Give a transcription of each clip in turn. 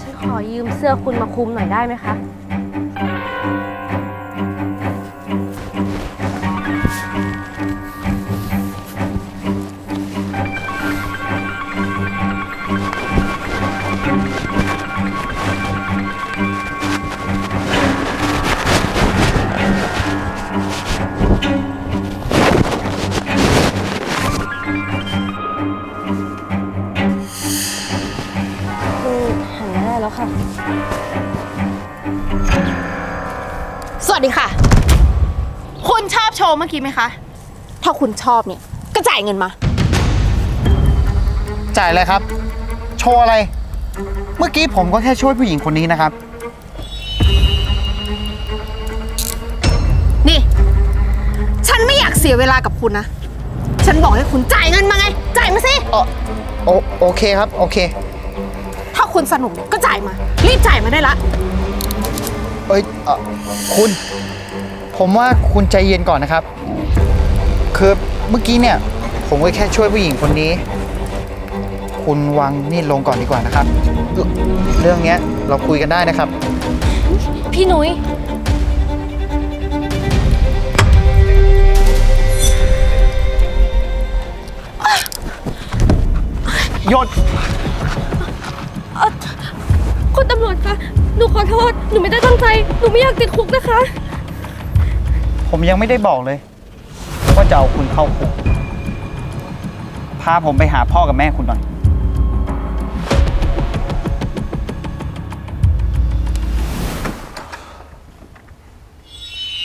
ฉันขอยืมเสื้อคุณมาคลุมหน่อยได้ไหมคะ ค่ะ สวัสดีค่ะ คุณชอบโชว์เมื่อกี้ไหมคะ ถ้าคุณชอบเนี่ย ก็จ่ายเงินมา จ่ายเลยครับ โชว์อะไร เมื่อกี้ผมก็แค่ช่วยผู้หญิงคนนี้นะครับ นี่ ฉันไม่อยากเสียเวลากับคุณนะ ฉันบอกให้คุณจ่ายเงินมาไง จ่ายมาสิ โอโอโอเคครับ โอเคถ้า คุณสนุกก็จ่ายมา รีบจ่ายมาได้ละ เอ้ยเอ่อคุณ ผมว่าคุณใจเย็นก่อนนะครับ คือเมื่อกี้เนี่ย ผมก็แค่ช่วยผู้หญิงคนนี้ คุณวางมีดลงก่อนดีกว่านะครับ เรื่องเนี้ยเราคุยกันได้นะครับ พี่นุ้ยหยด ขอโทษ หนูไม่ได้ตั้งใจ หนูไม่อยากติดคุกนะคะ ผมยังไม่ได้บอกเลยว่าจะเอาคุณเข้าคุก พาผมไปหาพ่อกับแม่คุณหน่อย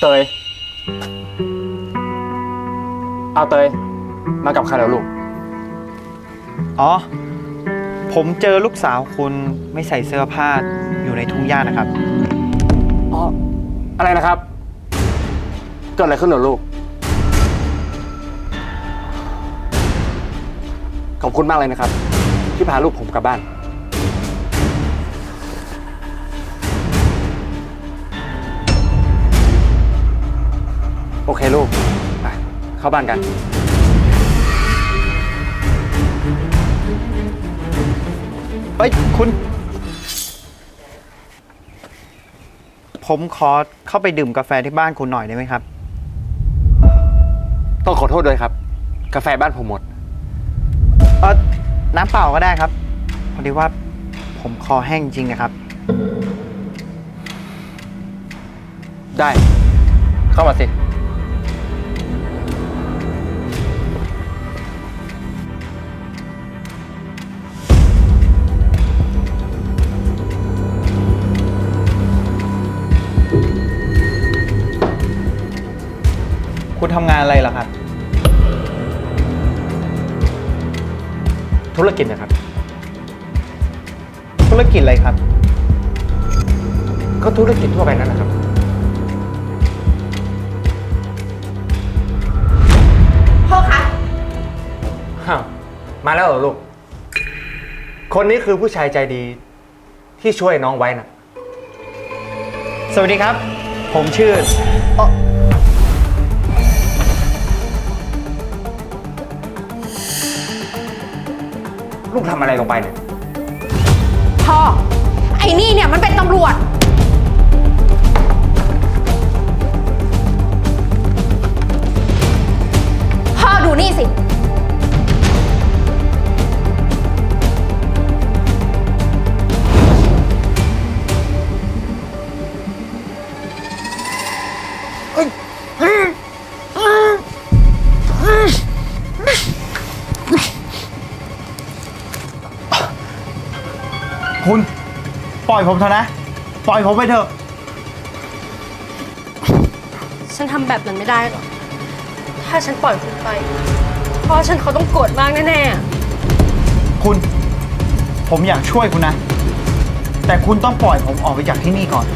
เตย เอาเตย มากับใครแล้วลูก อ๋อ ผมเจอลูกสาวคุณไม่ใส่เสื้อผ้าอยู่ในทุ่งหญ้านะครับ อ๋ออะไรนะครับ เกิดอะไรขึ้นเหรอลูก ขอบคุณมากเลยนะครับ ที่พาลูกผมกลับบ้าน โอเคลูกไปเข้าบ้านกัน ฮ้ย คุณ ผมขอเข้าไปดื่มกาแฟที่บ้านคุณหน่อยได้ไหมครับ ต้องขอโทษด้วยครับ กาแฟบ้านผมหมด เออน้ำเปล่าก็ได้ครับ พอดีว่าผมคอแห้งจริงนะครับ ได้ เข้ามาสิ คุณทำงานอะไรเหรอครับ ธุรกิจนะครับ ธุรกิจอะไรครับ ก็ธุรกิจทั่วไปนั่นแหละครับ พ่อคะ อ้าวมาแล้วเหรอลูก คนนี้คือผู้ชายใจดีที่ช่วยน้องไว้นะ สวัสดีครับ ผมชื่อเอ่อ ลูกทำอะไรลงไปเนี่ย พ่อ ไอ้นี่เนี่ยมันเป็นตำรวจ พ่อดูนี่สิ คุณปล่อยผมเถอะนะ ปล่อยผมไปเถอะ ฉันทำแบบนั้นไม่ได้หรอก ถ้าฉันปล่อยคุณไป พ่อฉันเขาต้องโกรธมากแน่ๆอะคุณ ผมอยากช่วยคุณนะ แต่คุณต้องปล่อยผมออกไปจากที่นี่ก่อน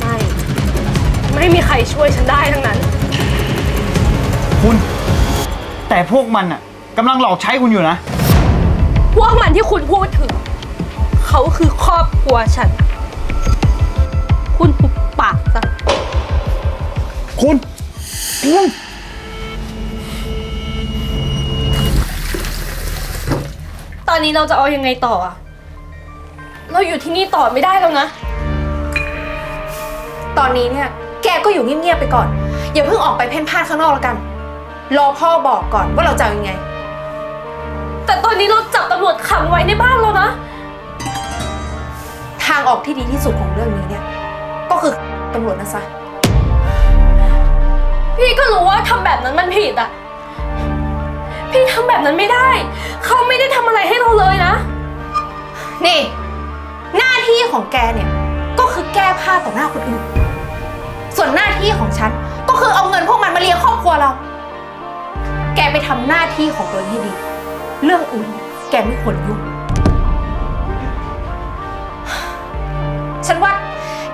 ไม่ ไม่มีใครช่วยฉันได้ทั้งนั้น คุณ แต่พวกมันอะกำลังหลอกใช้คุณอยู่นะพ วกมันที่คุณพูดถึง เขาคือครอบครัวฉัน คุณปุบปากซะคุณคุณนี้เราจะเอายังไงต่ออะเราอยู่ที่นี่ต่อไม่ได้แล้วนะ ตอนนี้เนี่ย แกก็อยู่เงียบๆไปก่อน อย่าเพิ่งออกไปเพ่นพ่านข้างนอกแล้วกัน รอพ่อบอกก่อนว่าเราจะเอายังไง แต่ตอนนี้เราจับตำรวจขังไว้ในบ้านเรานะ ทางออกที่ดีที่สุดของเรื่องนี้เนี่ย ก็คือตำรวจนะซะ พี่ก็รู้ว่าทำแบบนั้นมันผิดอะพี่ทำแบบนั้นไม่ได้ เขาไม่ได้ทำอะไรให้เราเลยนะ นี่ หน้าที่ของแกเนี่ย ก็คือแก้ผ้าต่อหน้าคนอื่น ส่วนหน้าที่ของฉัน ก็คือเอาเงินพวกมันมาเลี้ยงครอบครัวเรา แกไปทำหน้าที่ของตัวเองให้ดี เรื่องอื่นแกไม่ควรยุ่ง ฉันว่า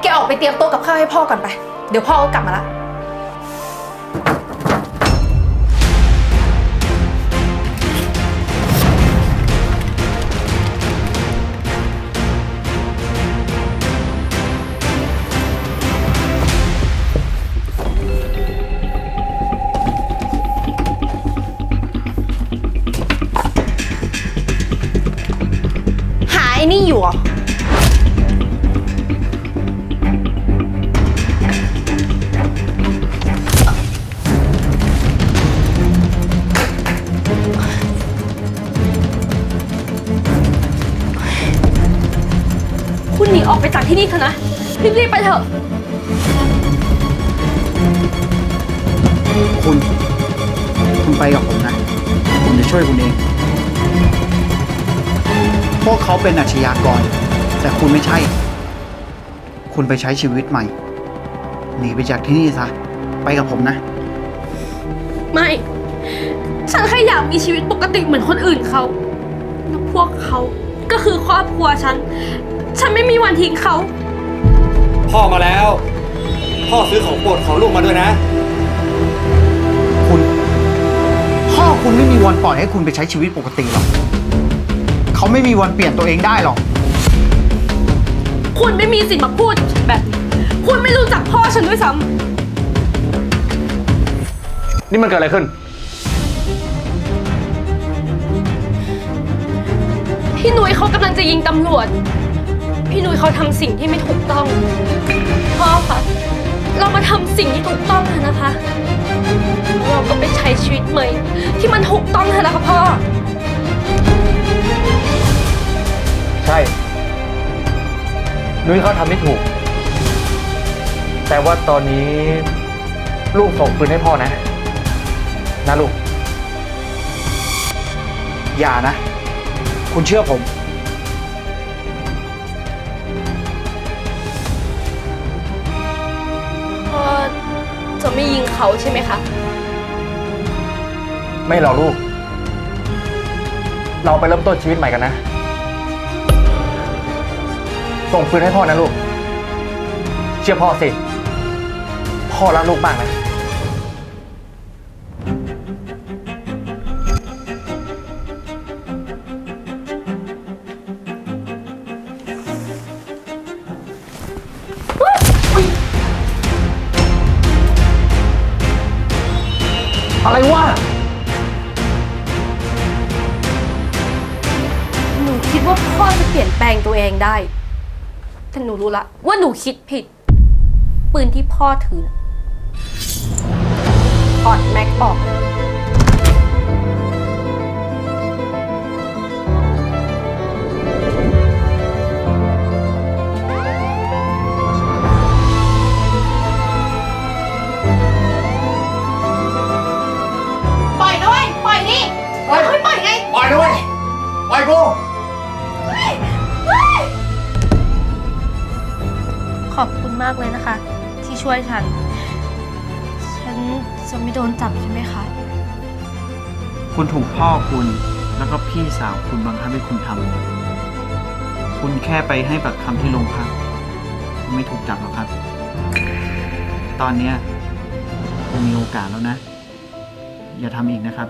แกออกไปเตรียมโต๊ะกับข้าวให้พ่อก่อนไป เดี๋ยวพ่อก็กลับมาละ ที่นี่เถอะนะ รีบๆไปเถอะ คุณ คุณไปกับผมนะ ผมจะช่วยคุณเอง พวกเขาเป็นอาชญากร แต่คุณไม่ใช่ คุณไปใช้ชีวิตใหม่ หนีไปจากที่นี่ซะ ไปกับผมนะ ไม่ ฉันแค่อยากมีชีวิตปกติเหมือนคนอื่นเขา แล้วพวกเขาก็คือครอบครัวฉัน ฉันไม่มี วันทิ้งเขา พ่อมาแล้ว พ่อซื้อของโปรดของลูกมาด้วยนะ คุณพ่อคุณไม่มีวันปล่อยให้คุณไปใช้ชีวิตปกติหรอกเขาไม่มีวันเปลี่ยนตัวเองได้หรอก คุณไม่มีสิทธิ์มาพูดแบบนี้คุณไม่รู้จักพ่อฉันด้วยซ้นี่มันเกิดอะไรขึ้นำพี่นุ้ยเขากำลังจะยิงตำรวจ พี่นุ้ยเขาทำสิ่งที่ไม่ถูกต้อง พ่อคะเรามาทำสิ่งที่ถูกต้องเถอะนะคะ เราก็ไปใช้ชีวิตใหม่ ที่มันถูกต้องเถอะนะคะพ่อ ใช่ นุ้ยเขาทำไม่ถูก แต่ว่าตอนนี้ลูกส่งปืนให้พ่อนะ นะลูก อย่านะ คุณเชื่อผม จะไม่ยิงเขาใช่ไหมคะ ไม่หรอกลูก เราไปเริ่มต้นชีวิตใหม่กันนะ ส่งปืนให้พ่อนะลูก เชื่อพ่อสิ พ่อรักลูกมากนะ อะไรวะ หนูคิดว่าพ่อจะเปลี่ยนแปลงตัวเองได้ แต่หนูรู้ละว่าหนูคิดผิด ปืนที่พ่อถือถอดแม็กออก ขอบคุณมากเลยนะคะ ที่ช่วยฉัน ฉันจะไม่โดนจับใช่ไหมคะ คุณถูกพ่อคุณแล้วก็พี่สาวคุณบังคับให้คุณทำคุณแค่ไปให้ปากคำที่โรงพักคุณไม่ถูกจับหรอกครับ ตอนเนี้ยคุณมีโอกาสแล้วนะ อย่าทำอีกนะครับ